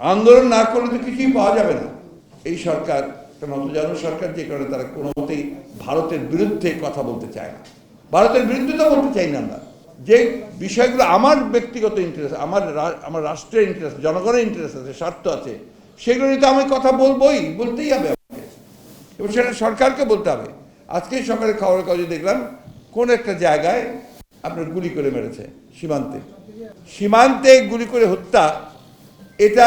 আন্দোলন না করলে তো কিছুই পাওয়া যাবে না। এই সরকার নতজানু সরকার যে কারণে তারা কোনো মতেই ভারতের বিরুদ্ধে কথা বলতে চায় না। ভারতের বিরুদ্ধে তো বলতে চাই না আমরা। যে বিষয়গুলো আমার ব্যক্তিগত ইন্টারেস্ট আমার আমার রাষ্ট্রের ইন্টারেস্ট জনগণের ইন্টারেস্ট আছে, স্বার্থ আছে, সেগুলো নিয়ে তো আমি কথা বলবোই, বলতেই হবে আমাকে। এবং সেটা সরকারকে বলতে হবে। আজকে সকালে খবরের কাগজে দেখলাম, কোন একটা জায়গায় আপনার গুলি করে মেরেছে, সীমান্তে। সীমান্তে গুলি করে হত্যা এটা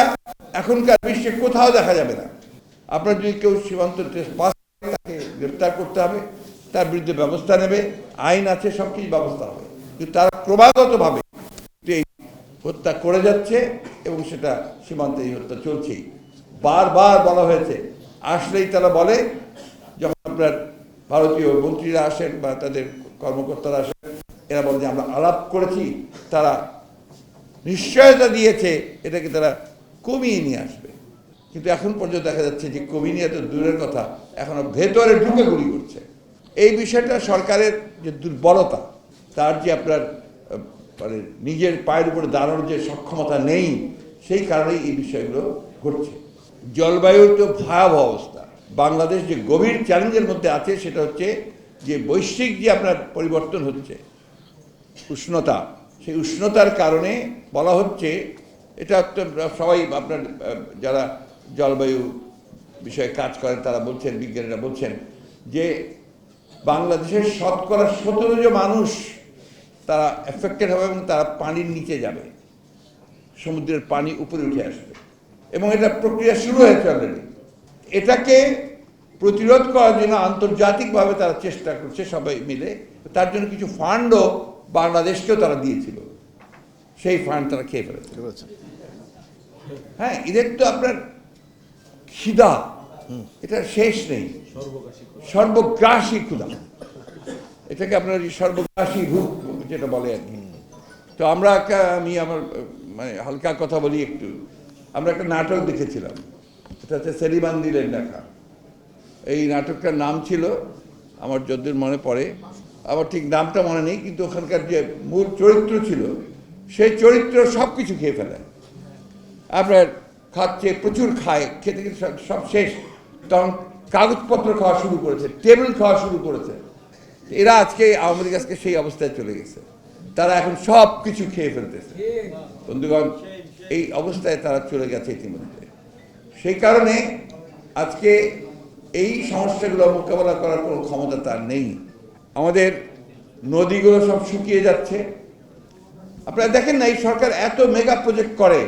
এখনকার বিশ্বে কোথাও দেখা যাবে না। আপনার যদি কেউ সীমান্ত তাকে গ্রেপ্তার করতে হবে, তার বিরুদ্ধে ব্যবস্থা নেবে, আইন আছে, সব কিছু ব্যবস্থা হবে। কিন্তু তারা ক্রমাগতভাবে এই হত্যা করে যাচ্ছে এবং সেটা সীমান্তে এই হত্যা চলছেই। বারবার বলা হয়েছে, আসলেই তারা বলে, যখন আপনার ভারতীয় মন্ত্রীরা আসেন বা তাদের কর্মকর্তারা আসেন, এরা বলে যে আমরা আলাপ করেছি, তারা নিশ্চয়তা দিয়েছে এটাকে তারা কমিয়ে নিয়ে আসবে। কিন্তু এখন পর্যন্ত দেখা যাচ্ছে যে কমিয়ে নিয়ে তো দূরের কথা, এখনও ভেতরে ঢুকে গুলি করছে। এই বিষয়টা সরকারের যে দুর্বলতা, তার যে আপনার মানে নিজের পায়ের উপরে দাঁড়ানোর যে সক্ষমতা নেই, সেই কারণেই এই বিষয়গুলো ঘটছে। জলবায়ুর তো ভয়াবহ অবস্থা। বাংলাদেশ যে গভীর চ্যালেঞ্জের মধ্যে আছে, সেটা হচ্ছে যে বৈশ্বিক যে আপনার পরিবর্তন হচ্ছে, উষ্ণতা সেই উষ্ণতার কারণে বলা হচ্ছে, এটা সবাই আপনার যারা জলবায়ু বিষয়ে কাজ করেন, তারা বলছেন, বিজ্ঞানীরা বলছেন যে বাংলাদেশের শতকরা সতেরো যে মানুষ তারা এফেক্টেড হবে এবং তারা পানির নিচে যাবে। সমুদ্রের পানি উপরে উঠে আসবে। এবং এটা প্রক্রিয়া শুরু হয়েছে অলরেডি এটাকে প্রতিরোধ করার জন্য আন্তর্জাতিকভাবে তারা চেষ্টা করছে সবাই মিলে। তার জন্য কিছু ফান্ডও বাংলাদেশকেও তারা দিয়েছিল। সেই ফান্ড তারা খেয়ে ফেলেছে। হ্যাঁ এদের তো আপনার খিদা এটা শেষ নেই। সর্বগ্রাসী ক্ষুধা। এটাকে আপনার সর্বগ্রাসী রূপ যেটা বলে আর কি। তো আমরা একটা আমি আমার মানে হালকা কথা বলি একটু। আমরা একটা নাটক দেখেছিলাম। এটা হচ্ছে সেলিমান্দিরের লেখা। এই নাটকটার নাম ছিল আমার যদ্দূর মনে পড়ে আমার ঠিক নামটা মনে নেই, কিন্তু ওখানকার যে মূল চরিত্র ছিল, সেই চরিত্র সব কিছু খেয়ে ফেলে। আপনার খাচ্ছে, প্রচুর খায়, খেতে খেতে সব- শেষ। তখন কাগজপত্র খাওয়া শুরু করেছে, টেবিল খাওয়া শুরু করেছে। এরা আজকে লীগ আজকে সেই অবস্থায় চলে গেছে। তারা এখন সব কিছু খেয়ে ফেলতেছে। বন্ধুগণ, এই অবস্থায় তারা চলে গেছে ইতিমধ্যে। সেই কারণে আজকে এই সমস্যাগুলো মোকাবেলা করার কোনো ক্ষমতা তার নেই। আমাদের নদীগুলো সব শুকিয়ে যাচ্ছে। আপনারা দেখেন না, এই সরকার এত মেগা প্রজেক্ট করে,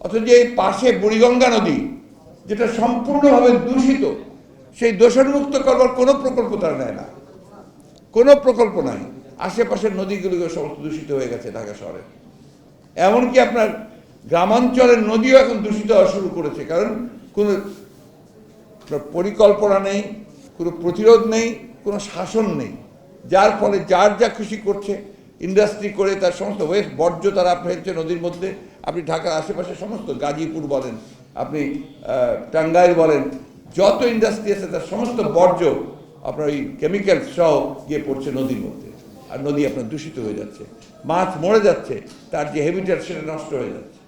অথচ এই পাশে বুড়িগঙ্গা নদী, যেটা সম্পূর্ণভাবে দূষিত, সেই দূষণমুক্ত করবার কোনো প্রকল্প তারা নেয় না। কোনো প্রকল্প নাই। আশেপাশের নদীগুলো সমস্ত দূষিত হয়ে গেছে ঢাকা শহরে। এমনকি আপনার গ্রামাঞ্চলের নদীও এখন দূষিত হওয়া শুরু করেছে, কারণ কোনো পরিকল্পনা নেই, কোনো প্রতিরোধ নেই, কোনো শাসন নেই। যার ফলে যার যা খুশি করছে ইন্ডাস্ট্রি করে তার সমস্ত ওয়েস্ট বর্জ্য তারা ফেলছে নদীর মধ্যে। আপনি ঢাকার আশেপাশে সমস্ত, গাজীপুর বলেন, আপনি টাঙ্গাইল বলেন, যত ইন্ডাস্ট্রি আছে তার সমস্ত বর্জ্য আপনার ওই কেমিক্যাল সহ গিয়ে পড়ছে নদীর মধ্যে। আর নদী আপনার দূষিত হয়ে যাচ্ছে। মাছ মরে যাচ্ছে, তার যে হেবিটেট সেটা নষ্ট হয়ে যাচ্ছে।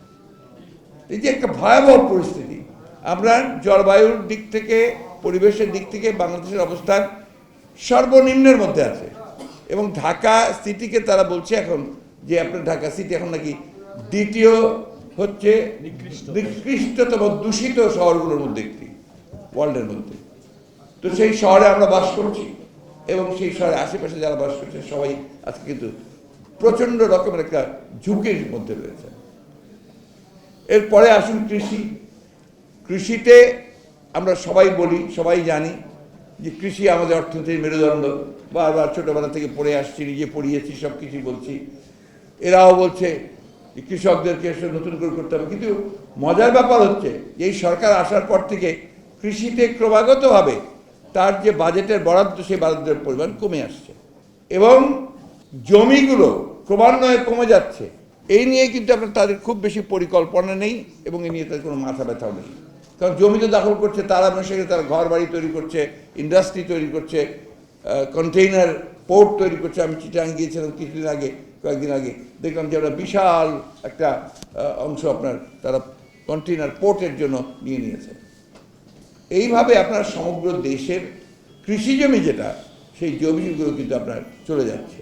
এই যে একটা ভয়াবহ পরিস্থিতি। আমরা জলবায়ুর দিক থেকে, পরিবেশের দিক থেকে বাংলাদেশের অবস্থান সর্বনিম্নের মধ্যে আছে। এবং ঢাকা সিটিকে তারা বলছে এখন যে আপনার ঢাকা সিটি এখন নাকি দ্বিতীয় হচ্ছে নিকৃষ্টতম দূষিত শহরগুলোর মধ্যে একটি ওয়ার্ল্ডের মধ্যে। তো সেই শহরে আমরা বাস করছি এবং সেই শহরের আশেপাশে যারা বাস করছে সবাই আজকে কিন্তু প্রচণ্ড রকমের একটা ঝুঁকির মধ্যে রয়েছে। এরপরে আসুন কৃষি। কৃষিতে আমরা সবাই বলি সবাই জানি যে কৃষি আমাদের অর্থনীতির মেরুদণ্ড। বারবার ছোটোবেলা থেকে পড়ে আসছি, নিজে পড়িয়েছি সব কিছুই বলছি। এরাও বলছে যে কৃষকদেরকে এসে নতুন করে করতে হবে। কিন্তু মজার ব্যাপার হচ্ছে এই সরকার আসার পর থেকে কৃষিতে ক্রমাগতভাবে তার যে বাজেটের বরাদ্দ, সেই বরাদ্দের পরিমাণ কমে আসছে। এবং জমিগুলো ক্রমান্বয়ে কমে যাচ্ছে। এই নিয়ে কিন্তু আপনার তাদের খুব বেশি পরিকল্পনা নেই এবং এ নিয়ে তাদের কোনো মাথা ব্যথাও নেই। কারণ জমি তো দখল করছে, তারা সেখানে তারা ঘর বাড়ি তৈরি করছে ইন্ডাস্ট্রি তৈরি করছে কন্টেইনার পোর্ট তৈরি করছে। আমি চিটাং গিয়েছিলাম কিছুদিন আগে, কয়েকদিন আগে। দেখলাম যে ওরা বিশাল একটা অংশ আপনার তারা কন্টেইনার পোর্টের জন্য নিয়ে নিয়েছে। এইভাবে আপনার সমগ্র দেশের কৃষি জমি যেটা, সেই জমিগুলো কিন্তু আপনার চলে যাচ্ছে।